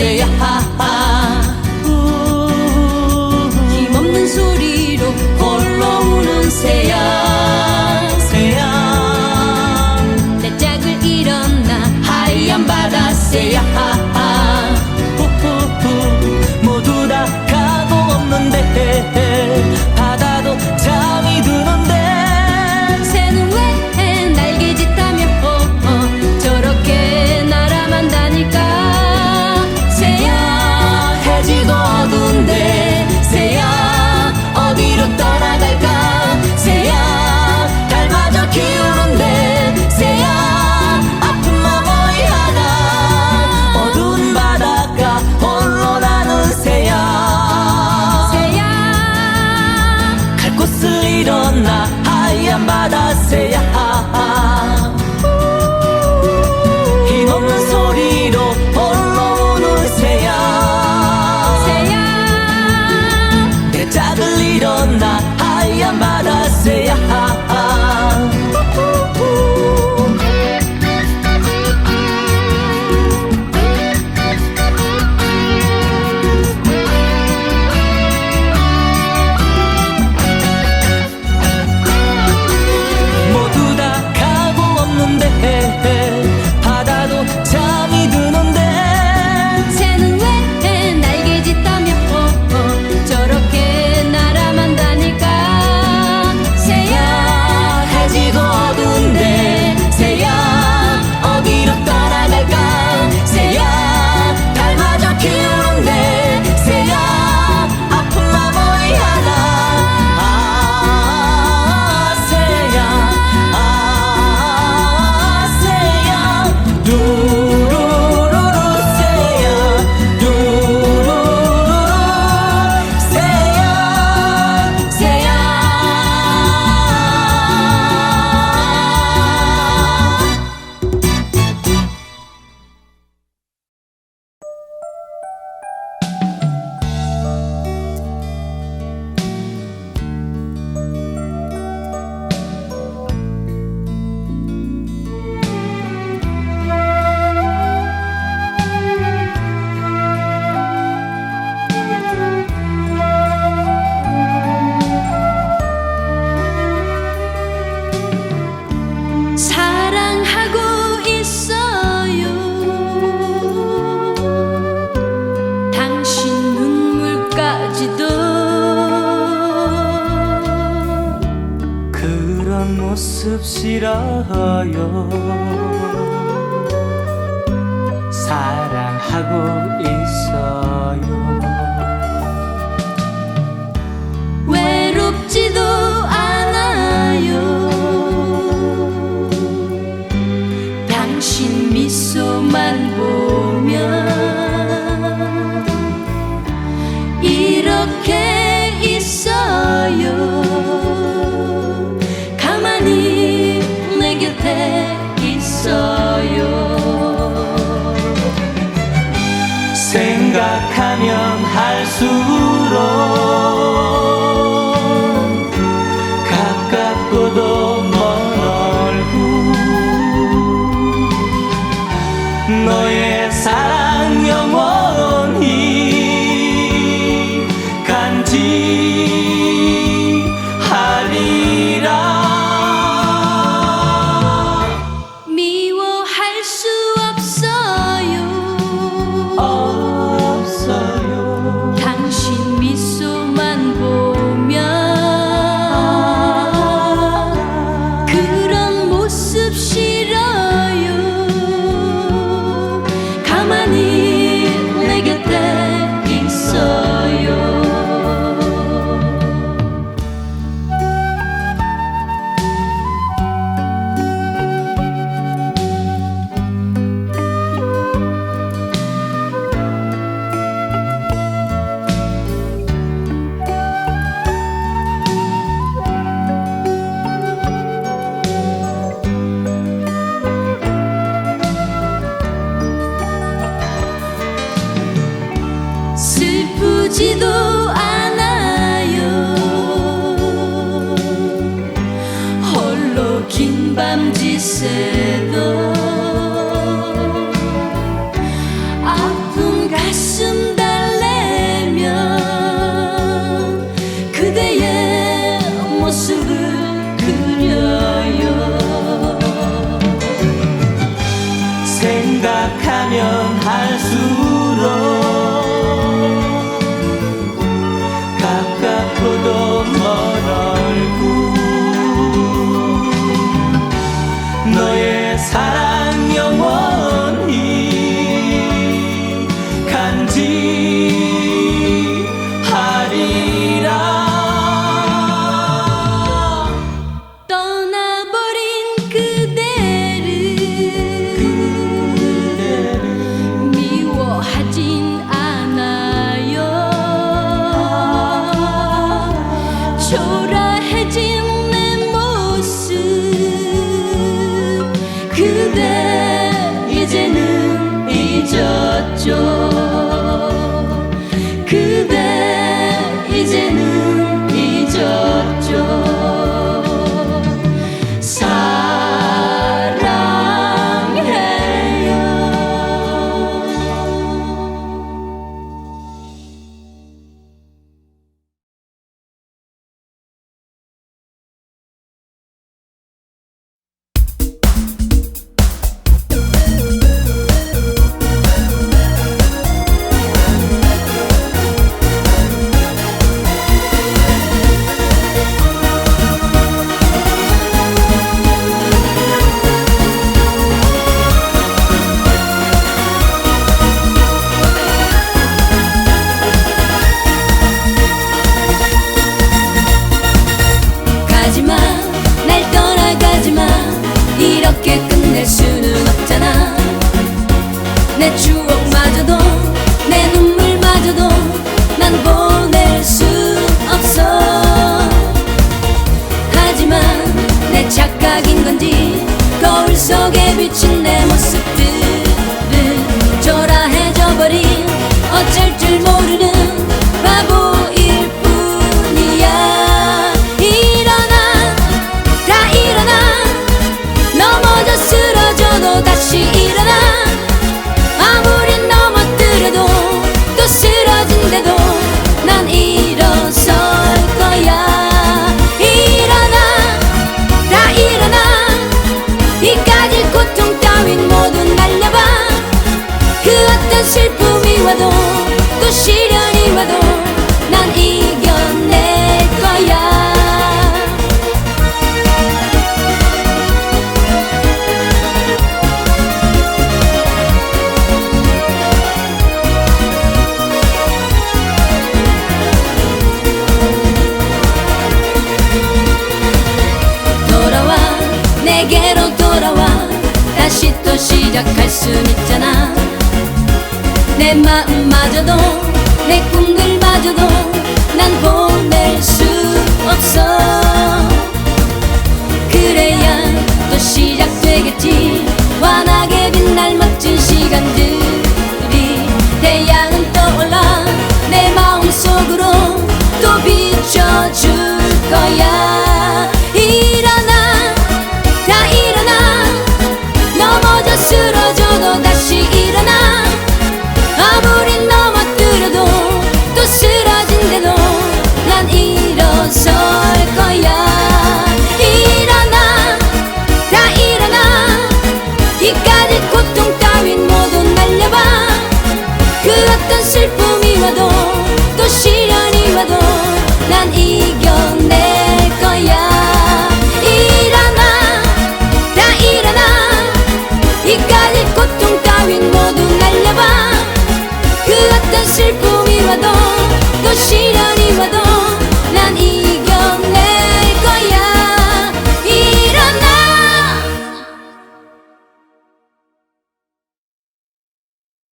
있어야 하하. 힘없는 소리로 홀로 우는 새야 새야 내 짝을 잃었나? 하얀 바다 새야 하. 지고 어두운데. 새야 어디로 떠나갈까? 새야 달마저 키우는데. 새야 아픈 마음이 하나. 어두운 바닷가 홀로 나는 새야. 새야 갈 곳을 잃었나? 하얀 바다 새야. 있어요. 사랑하고 있어요. 외롭지도 at ko. 밤짓에도 아픈 가슴 달래면 그대의 모습을 그려요. 생각하면 할수 마음마저도 내 꿈들마저도 난 보낼 수 없어. 그래야 또 시작되겠지. 환하게 빛날 멋진 시간들이 태양은 떠올라 내 마음속으로 또 비춰줄 거야.